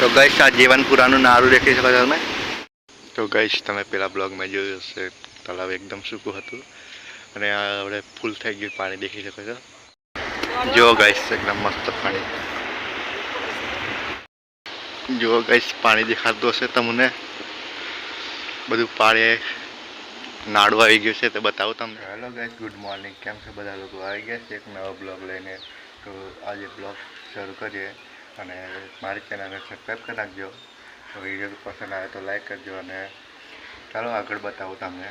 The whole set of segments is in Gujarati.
તો ગઈશ આ જીવનપુરાનું નારું દેખી શકો છો તમે? તો ગઈશ તમે પેલા બ્લોગમાં જોયું હશે તળાવ એકદમ સૂકું હતું. અને આ હવે ફૂલ થઈ ગયું પાણી દેખી શકો છો. જો ગઈશ એકદમ મસ્ત પાણી. જો ગઈશ પાણી દેખાતું હશે તમને? બધું પાણી નાડું આવી ગયું છે તે બતાવું તમને. Hello guys good morning. કેમ છે બધા લોકો? આવી ગયા છે એક નવો બ્લોગ લઈને. તો આજે બ્લોગ શરૂ કરીએ. અને મારી ચેનલને સબસ્ક્રાઈબ કરી નાખજો. વીડિયો પસંદ આવે તો લાઈક કરજો અને ચાલો આગળ બતાવું તમને.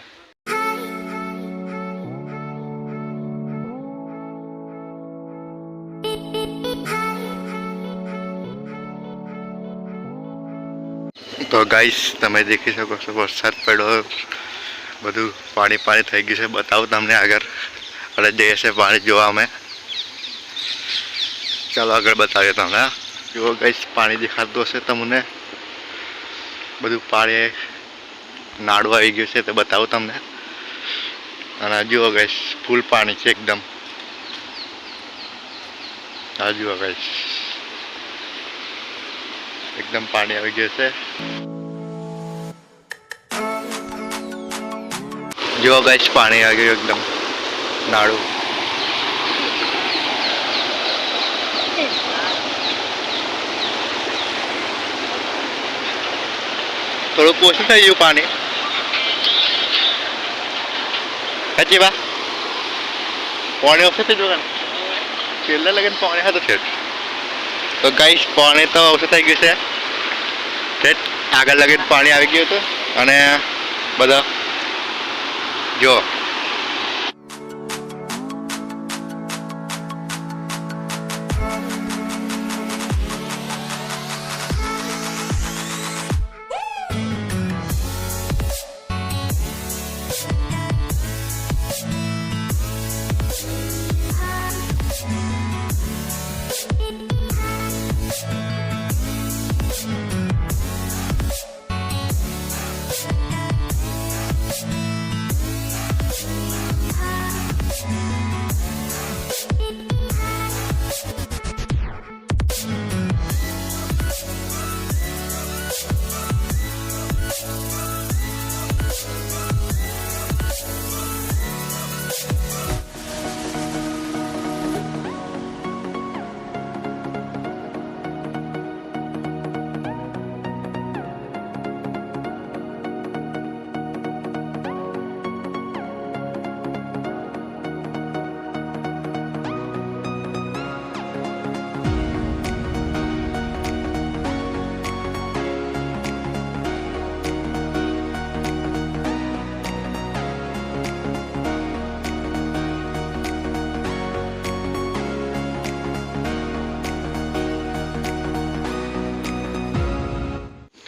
તો ગાઈસ તમે દેખી શકો છો વરસાદ પડ્યો. બધું પાણી પાણી થઈ ગયું છે. બતાવું તમને આગળ. અને જઈએ છે પાણી જોવા અમે. ચાલો આગળ બતાવીએ તમને. જુઓ ગાઈસ પાણી દેખાતું હશે તમને. બધું પાણી નાડું આવી ગયું છે, તે બતાવું તમને. અને જુઓ ગાઈસ ફૂલ પાણી છે એકદમ. હા જુઓ ગાઈસ એકદમ પાણી આવી ગયું છે. જુઓ ગાઈસ પાણી આવી ગયું એકદમ. નાળું થોડુંક ઓછું થઈ ગયું પાણી. સાચી બા પાણી ઓછું થઈ ગયું છેલ્લા લગન પાણી હતું છે તો ગાઈસ પાણી તો ઓછું થઈ ગયું છે. ઠેઠ આગળ લગીને પાણી આવી ગયું હતું. અને બધા જો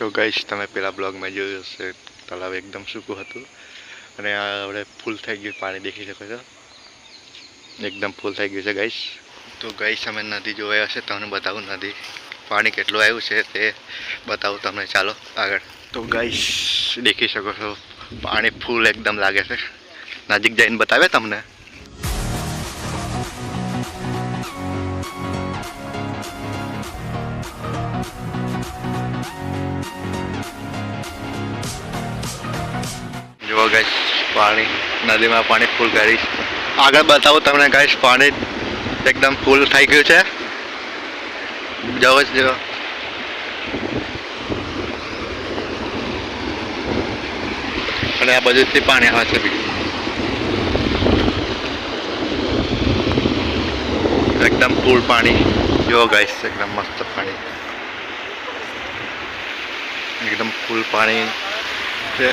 તો ગઈશ તમે પેલા બ્લોગમાં જોયું હશે તળાવ એકદમ સૂકું હતું અને આપણે હવે ફૂલ થઈ ગયું પાણી દેખી શકો છો એકદમ ફૂલ થઈ ગયું છે ગાઈશ તો ગાઈશ અમે નદી જોવાય હશે તમને બતાવું નદી પાણી કેટલું આવ્યું છે તે બતાવું તમને ચાલો આગળ તો ગાઈશ દેખી શકો છો પાણી ફૂલ એકદમ લાગે છે નજીક જઈને બતાવે તમને ગાઈશ, પાણી, નદીમાં પાણી ફૂલ કરીશ આગળ બતાવું તમને ગાઈશ, પાણી એકદમ ફૂલ થઈ ગયું છે. જવો જ જો અને આ બધુંથી પાણી આવે છે એકદમ ફૂલ પાણી. જો ગાઈશ, એકદમ મસ્ત પાણી. એકદમ ફૂલ પાણી છે.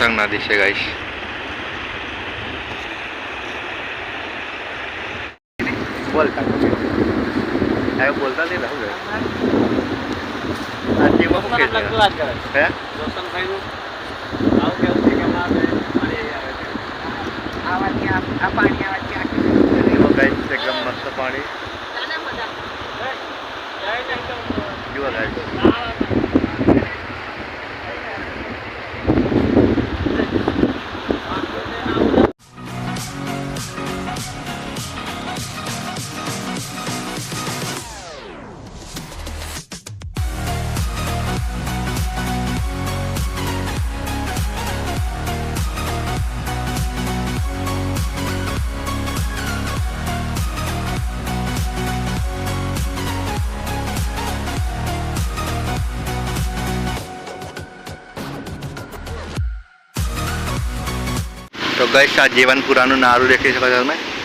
વરસાદ નદી છે ગાઈશ બોલતા હવે બોલતા નહીં રહું આ ટીમમાં ગાઈસ આ જીવનપુરાનું નારું દેખી શકો છો તમે તો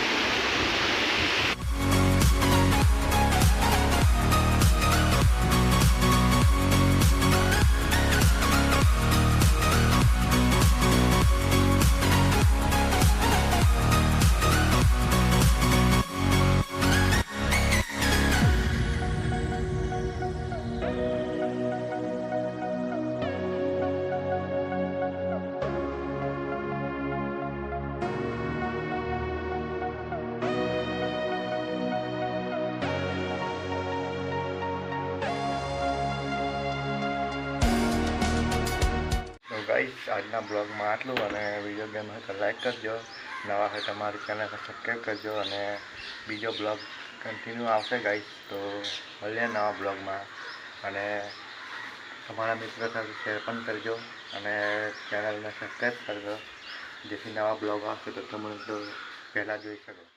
ગાઈસ આજના બ્લોગમાં આટલું અને વીડિયો ગેમ હોય તો લાઈક કરજો, નવા હોય તમારી ચેનલ સબસ્ક્રાઈબ કરજો અને બીજો બ્લોગ કન્ટિન્યુ આવશે ગાઈશ તો મળીએ નવા બ્લોગમાં. અને તમારા મિત્રો સાથે શેર પણ કરજો અને ચેનલને સબસ્ક્રાઈબ કરજો. જેથી નવા બ્લોગ આવશે તો તમે તો પહેલાં જોઈ શકો.